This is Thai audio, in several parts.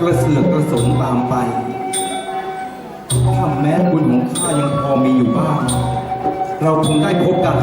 กระเสือกกระสนตามไป ถ้าแม้บุญของข้ายังพอมีอยู่บ้าง เราคงได้พบกัน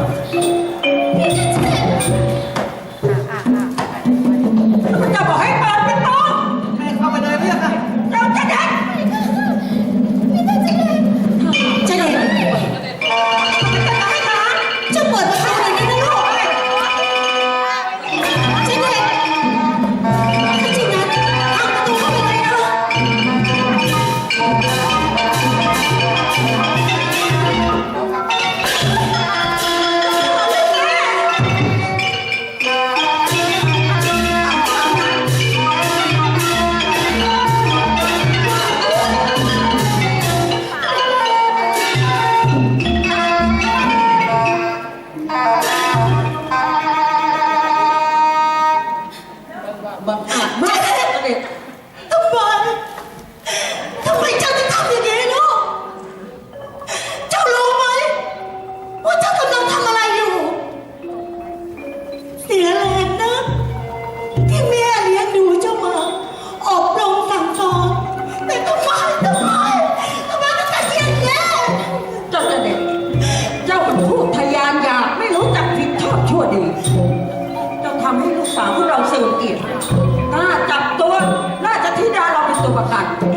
เ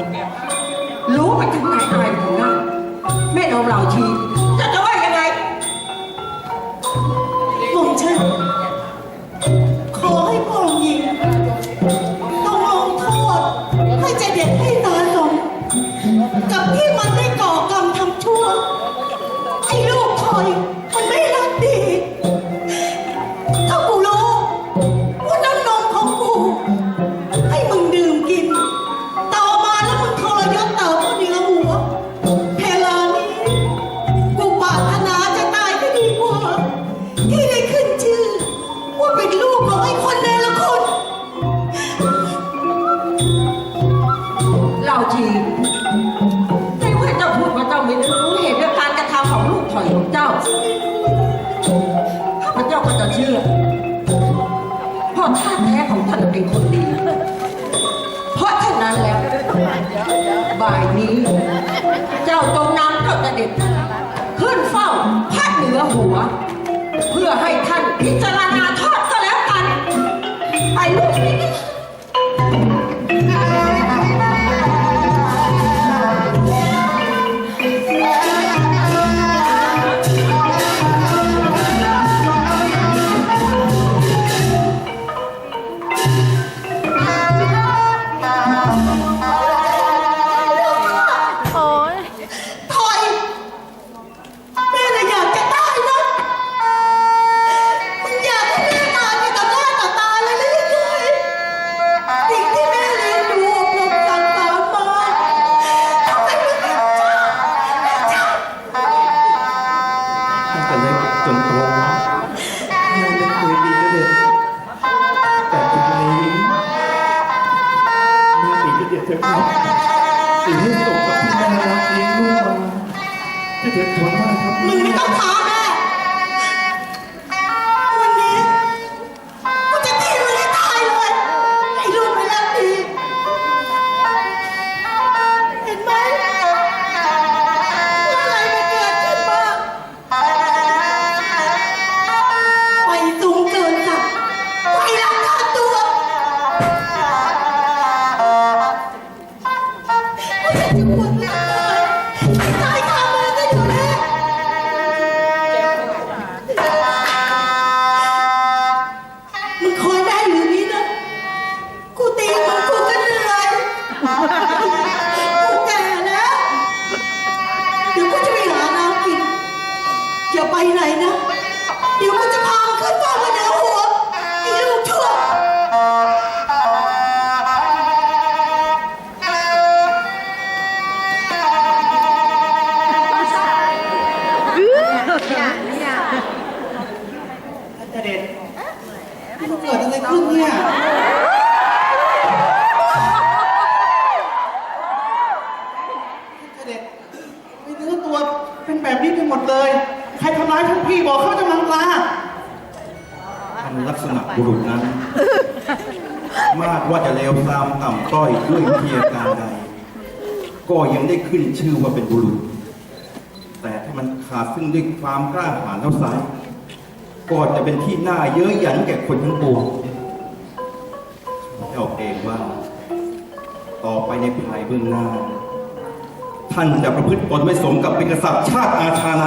ของเจ้าข้าพเจ้าก็จะเชื่อเพราะท่าแท้ของท่านเป็นคนดี เพราะฉะนั้นแล้ว บ่ายนี้ เจ้าตรงนำเจ้าจะเด็ดขึ้นเฝ้าพระเหนือหัว เพื่อให้ท่านพิจารณาทอด ล็กจนโตแม่ไม่เคยดีเด็ดแต่ทีนี้แม่ตีเด็ดเถอะครับสิ่งที่ตกกับที่แม่รักเลี้ยงลูกมาจะเด็ดทนได้ครับมึงไม่ต้องท้าแม่ เด็ดนี่มันเกิดอะไรขึ้นเนี่ยจะเด็ดไม่เนื้อตัวเป็นแบบนี้ไปหมดเลย ใครทำร้ายท่านพี่บอกเขาจะมังกลาท่านลักษณะบุรุษนั้น มากว่าจะเลวทรามต่ำต้อยด้วยวิธีการใด ก็ยังได้ขึ้นชื่อว่าเป็นบุรุษ แต่ถ้ามันขาดซึ่งด้วยความกล้าหาญเท่าไซ ก็จะเป็นที่หน่าเย้ยหยันแก่คนทั้งปวงเจ้าเองว่า ต่อไปในภายเบื้องหน้า ท่านจะประพฤติตนไม่สมกับเป็นกษัตริย์ชาติอาชาไน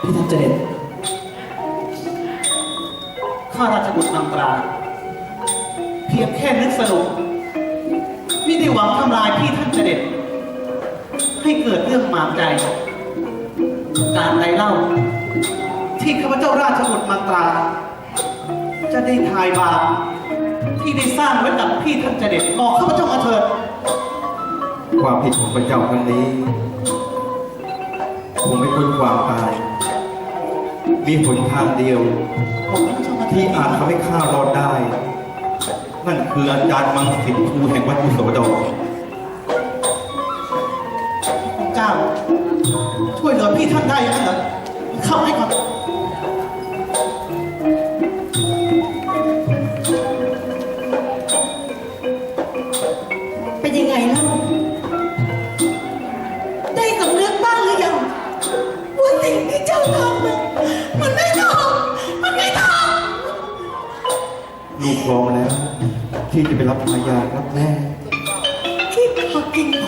พี่ท่านเจเด็ดข้าราชบุตรนางตรา เพียงแค่นึกสนุกไม่ได้หวังทำลายพี่ท่านเจเด็ดให้เกิดเรื่องหมางใจ การใดเล่า ที่ข้าพเจ้าราชบุตรมังตรา จะได้ทายบาปที่ได้สร้างไว้กับพี่ท่านเจเด็ดบอกข้าพเจ้ามาเถิดความผิดของพระเจ้าครั้งนี้คงไม่พ้นความตาย มีหนทางเดียวข้าพเจ้าที่อาจทำให้ข้ารอดได้ นั่นคืออาจารย์มังสิทธิ์ครูแห่งวัดกุโสดร จ้า ช่วยเหลือพี่ท่านได้ยังไงเหรอเข้าให้ก่อนเป็นยังไงเล่าได้สำนึกบ้างหรือยังว่าสิ่งที่เจ้าทำมันมันไม่ถูกมันไม่ถูกลูกพร้อมแล้ว ที่จะไปรับภรรยาครับแม่พ